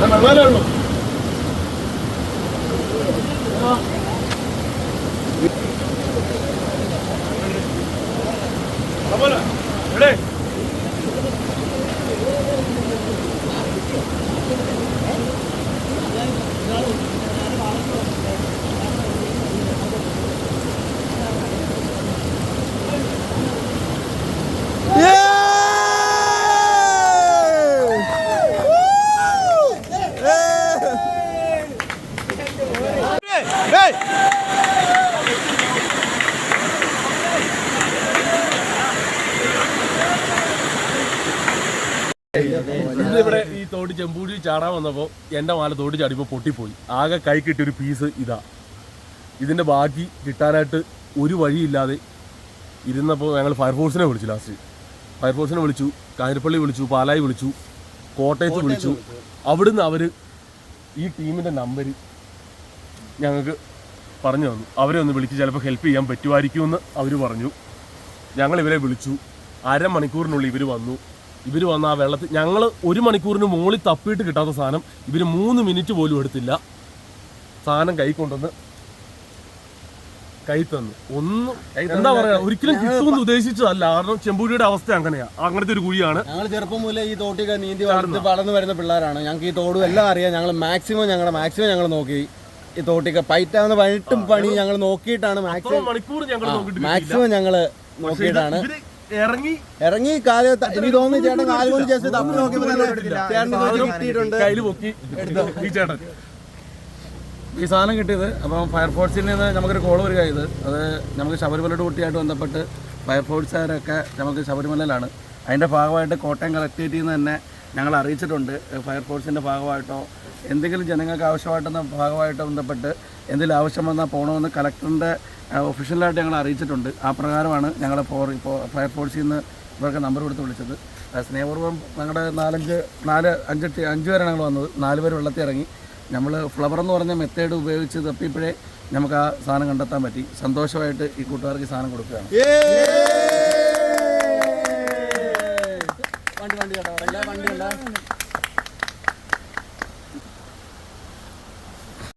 വെള്ളമല്ലേ ഉള്ളൂ? ഇവിടെ ഈ തോടി ചെമ്പൂടി ചാടാൻ വന്നപ്പോൾ എന്റെ മാല തോടി ചാടിയപ്പോൾ പൊട്ടിപ്പോയി. ആകെ കൈ കിട്ടിയൊരു പീസ് ഇതാ. ഇതിന്റെ ബാക്കി കിട്ടാനായിട്ട് ഒരു വഴിയില്ലാതെ ഇരുന്നപ്പോൾ ഞങ്ങൾ ഫയർഫോഴ്സിനെ വിളിച്ചു ലാസ്റ്റ് ഫയർഫോഴ്സിനെ വിളിച്ചു കാഞ്ഞിരപ്പള്ളി വിളിച്ചു പാലായി വിളിച്ചു കോട്ടയത്ത് വിളിച്ചു. അവിടുന്ന് അവർ ഈ ടീമിന്റെ നമ്പർ ഞങ്ങൾക്ക് പറഞ്ഞു തന്നു. അവരെ ഒന്ന് വിളിച്ച് ചിലപ്പോൾ ഹെൽപ്പ് ചെയ്യാൻ പറ്റുമായിരിക്കും എന്ന് അവർ പറഞ്ഞു. ഞങ്ങൾ ഇവരെ വിളിച്ചു. അരമണിക്കൂറിനുള്ളിൽ ഇവർ വന്നു. ഇവർ വന്ന ആ വെള്ളത്തിൽ ഞങ്ങൾ ഒരു മണിക്കൂറിന് മുകളിൽ തപ്പിയിട്ട് കിട്ടാത്ത സാധനം ഇവർ മൂന്ന് മിനിറ്റ് പോലും എടുത്തില്ല. സാധനം കൈ കൊണ്ടുവന്ന് കൈ തന്നു. ഒന്നും എന്താ പറയാ ഒരിക്കലും കിട്ടുമെന്ന് ഉദ്ദേശിച്ചതല്ല. കാരണം ചെമ്പൂരിയുടെ അവസ്ഥ അങ്ങനെയാ. അങ്ങനത്തെ ഒരു കുഴിയാണ്. ഞങ്ങൾ ചെറുപ്പം മുതലേ ഈ തോട്ടിക്ക് നീന്തി വളർന്ന് വളർന്നു വരുന്ന പിള്ളേരാണ്. ഞങ്ങൾക്ക് ഈ തോടും എല്ലാം അറിയാം. ഞങ്ങൾ മാക്സിമം ഞങ്ങളുടെ മാക്സിമം ഞങ്ങൾ നോക്കി. ഈ തോട്ടിക്ക് പൈറ്റാവുന്ന പണിട്ടും പണി ഞങ്ങൾ നോക്കിയിട്ടാണ് മാക്സിമം മണിക്കൂർ ഞങ്ങൾ. മാക്സിമം ഞങ്ങൾ നോക്കിയിട്ടാണ്. ഇറങ്ങി ഇറങ്ങി കാൽ എനിക്ക് തോന്നുന്നു ചേട്ടൻ കാൽ കൊണ്ട് ജസ്റ്റ് തപ്പി നോക്കിയപ്പോൾ തന്നെ ചേട്ടൻ ഇത് കിട്ടിയിട്ടുണ്ട്. കയ്യിൽ പൊക്കി ഈ ചേട്ടൻ. ഈ സാധനം കിട്ടിയത് അപ്പം ഫയർഫോഴ്സിൽ നിന്ന് നമുക്കൊരു കോൾ വരിക ഇത്. അത് നമുക്ക് ശബരിമല ഡ്യൂട്ടിയായിട്ട് ബന്ധപ്പെട്ട് ഫയർഫോഴ്സുകാരൊക്കെ നമുക്ക് ശബരിമലയിലാണ്. അതിന്റെ ഭാഗമായിട്ട് കോട്ടയം കളക്ടറേറ്റിൽ നിന്ന് തന്നെ ഞങ്ങൾ അറിയിച്ചിട്ടുണ്ട് ഫയർഫോഴ്സിന്റെ ഭാഗമായിട്ടോ എന്തെങ്കിലും ജനങ്ങൾക്ക് ആവശ്യമായിട്ടെന്ന ഭാഗമായിട്ടോ ബന്ധപ്പെട്ട് എന്തെങ്കിലും ആവശ്യം വന്നാൽ പോകണമെന്ന് കളക്ടറിന്റെ ഒഫീഷ്യലായിട്ട് ഞങ്ങൾ അറിയിച്ചിട്ടുണ്ട്. ആ പ്രകാരമാണ് ഞങ്ങൾ ഫോർ ഫയർഫോഴ്സിൽ നിന്ന് ഇവർക്ക് നമ്പർ കൊടുത്ത് വിളിച്ചത്. സ്നേഹപൂർവം ഞങ്ങളുടെ നാലഞ്ച് നാല് അഞ്ച് അഞ്ച് പേരാണ് ഞങ്ങൾ വന്നത്. നാല് പേര് വെള്ളത്തിൽ ഇറങ്ങി. നമ്മൾ ഫ്ലവർ എന്ന് പറഞ്ഞ മെത്തേഡ് ഉപയോഗിച്ച് തപ്പിയപ്പോഴേ നമുക്ക് ആ സാധനം കണ്ടെത്താൻ പറ്റി. സന്തോഷമായിട്ട് ഈ കൂട്ടുകാർക്ക് സാധനം കൊടുക്കുകയാണ്. Bye.